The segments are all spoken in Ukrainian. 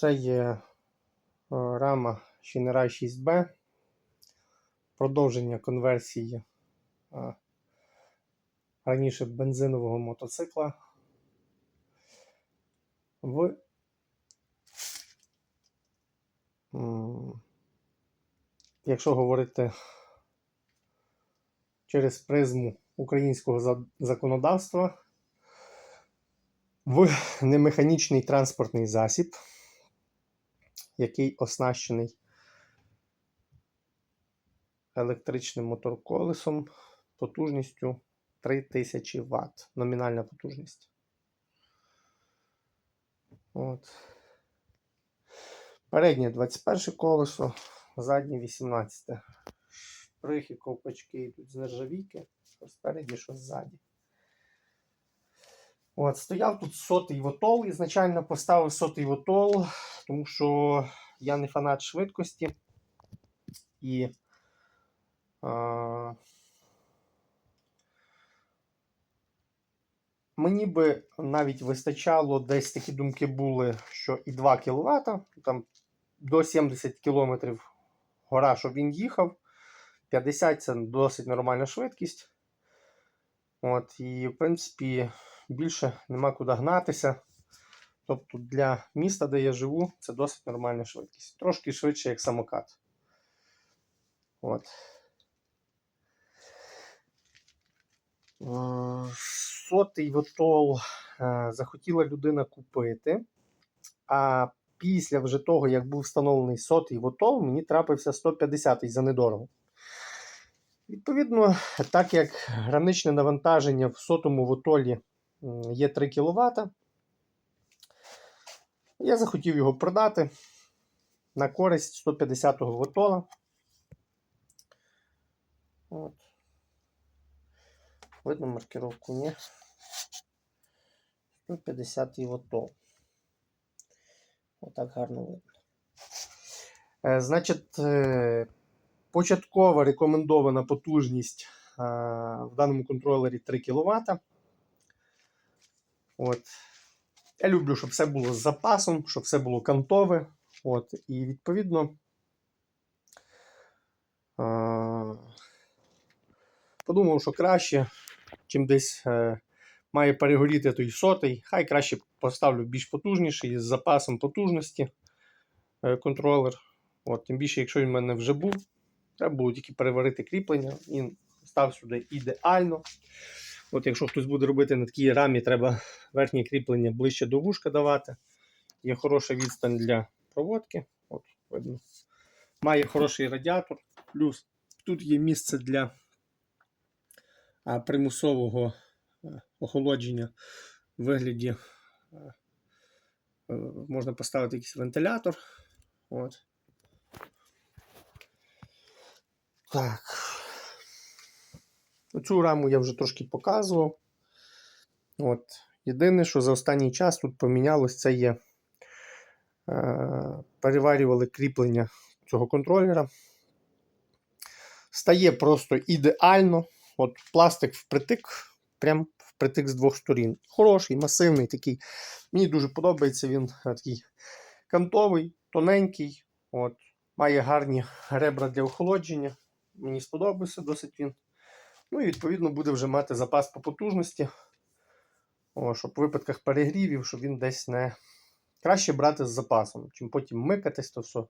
Це є е, рама Shinerai 6B, продовження конверсії е, раніше бензинового мотоцикла. В якщо говорити через призму українського законодавства, в немеханічний транспортний засіб, який оснащений електричним моторколесом потужністю 3000 Вт. Номінальна потужність. От. Переднє 21 колесо, заднє 18. Шприхи, ковпачки йдуть з нержавійки, що спереді, що ззаді. От, стояв тут сотий вотол, ізначально поставив сотий вотол, тому що я не фанат швидкості. І а, мені би навіть вистачало, десь такі думки були, що і 2 кВт, там до 70 км гора, щоб він їхав. 50 це досить нормальна швидкість. От, і, в принципі, більше нема куди гнатися. Тобто для міста, де я живу, це досить нормальна швидкість. Трошки швидше, як самокат. От. Е, Сотий вотол е, захотіла людина купити. А після вже того, як був встановлений сотий вотол, мені трапився 150-й за недорого. Відповідно, так як граничне навантаження в сотому вотолі є 3 кВт, я захотів його продати на користь 150-го вотола. От. Видно маркировку, ні. 150 вотол. Отак гарно видно. Е, Значить, е, початкова рекомендована потужність е, в даному контролері 3 кВт. От. Я люблю, щоб все було з запасом, щоб все було кантове. От. І відповідно. Подумав, що краще, чим десь е, має перегоріти той сотий. Хай краще поставлю більш потужніший з запасом потужності е, контролер. От, тим більше, якщо він в мене вже був, треба було тільки переварити кріплення. Він став сюди ідеально. От Якщо хтось буде робити на такій рамі, треба верхнє кріплення ближче до вушка давати. Є хороша відстань для проводки. От, видно. Має хороший радіатор. Плюс тут є місце для примусового е, охолодження в вигляді. е, е, Можна поставити якийсь вентилятор. От. Так. Цю раму я вже трошки показував. От. Єдине, що за останній час тут помінялось, це є. Е, переварювали кріплення цього контролера. Стає просто ідеально. От пластик впритик, прям впритик з двох сторін. Хороший, масивний такий. Мені дуже подобається він е, такий кантовий, тоненький. От. Має гарні ребра для охолодження. Мені сподобався досить він. Ну і відповідно буде вже мати запас по потужності. О, щоб в випадках перегрівів, щоб він десь не. Краще брати з запасом, чим потім микатись, то все е,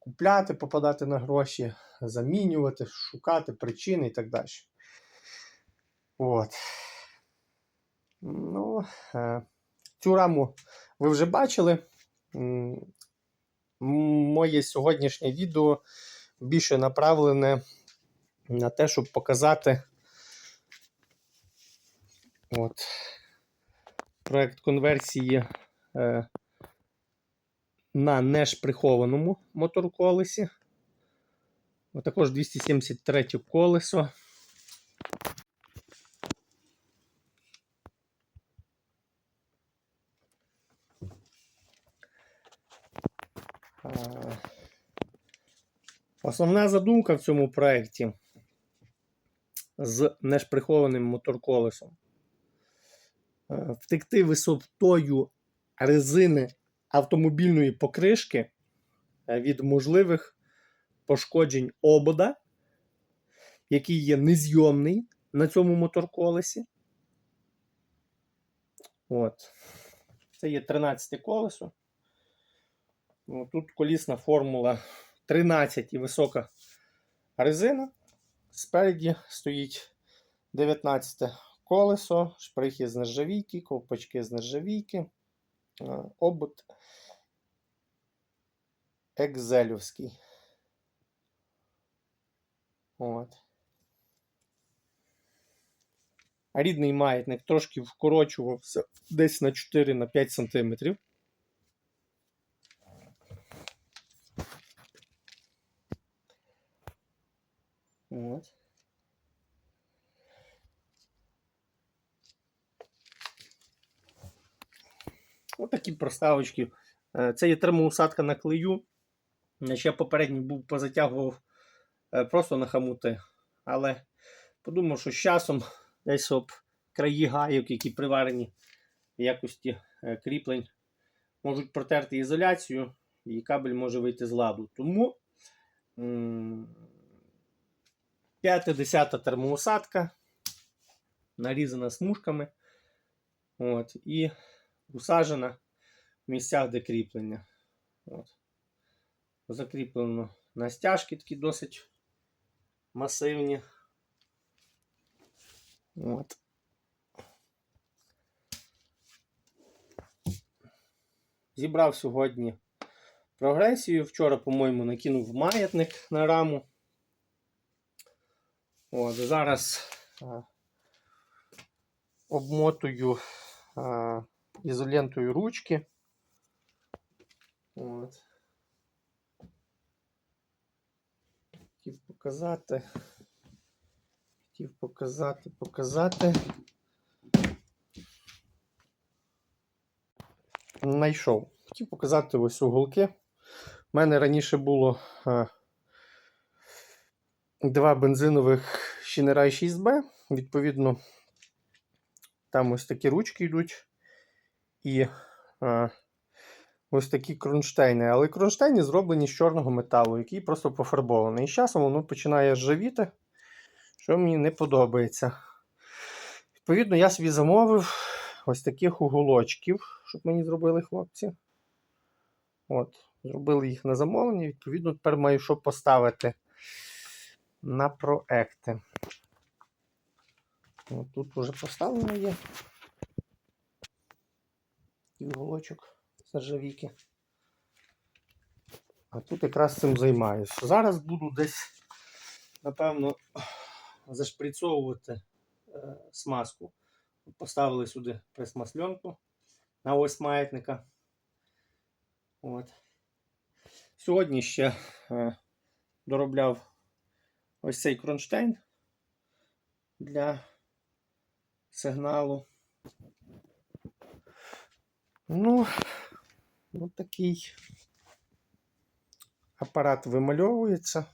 купляти, попадати на гроші, замінювати, шукати причини і так далі. От. Ну, е, цю раму ви вже бачили. Моє сьогоднішнє відео більше направлене на те, щоб показати от, проект конверсії е, на нешприхованому моторколесі. От також 273 колесо. Е, Основна задумка в цьому проєкті з нешприхованим моторколесом. Е, Втекти висотою резини автомобільної покришки е, від можливих пошкоджень обода, який є незйомний на цьому моторколесі. От. Це є 13 колесо. Тут колісна формула 13 і висока резина. Спереді стоїть 19 колесо, шприхи з нержавійки, ковпачки з нержавійки, е, обод екзелівський. От. Рідний маятник трошки вкорочувався десь на 4-5 см. От. Ось такі проставочки. Е, Це є термоусадка на клею. Ще попередній був позатягував е, просто на хамути. Але подумав, що з часом десь об краї гайок, які приварені в якості е, кріплень, можуть протерти ізоляцію, і кабель може вийти з ладу. Тому 5-10 термоусадка, нарізана смужками. От, і усаджена в місцях, де кріплення. От. Закріплено на стяжки такі досить масивні. От. Зібрав сьогодні прогресію. Вчора, по-моєму, накинув маятник на раму. От, зараз а, обмотую а, ізолентою ручки. От. Хотів показати. Хотів показати, показати. Найшов. Хотів показати ось уголки. У мене раніше було а, два бензинових Shinerai 6B. Відповідно, там ось такі ручки йдуть. І а, ось такі кронштейни. Але кронштейни зроблені з чорного металу, який просто пофарбований. І з часом воно починає ржавіти, що мені не подобається. Відповідно, я собі замовив ось таких уголочків, щоб мені зробили хлопці. От, Зробили їх на замовлення. Відповідно, тепер маю що поставити на проекти. От тут вже поставлено є. І уголочок. А тут якраз цим займаюся. Зараз буду десь, напевно, зашприцовувати е, смазку. Поставили сюди пресмасленку на ось маятника. От. Сьогодні ще е, доробляв ось цей кронштейн для сигналу. Ну, ну такий апарат вимальовується.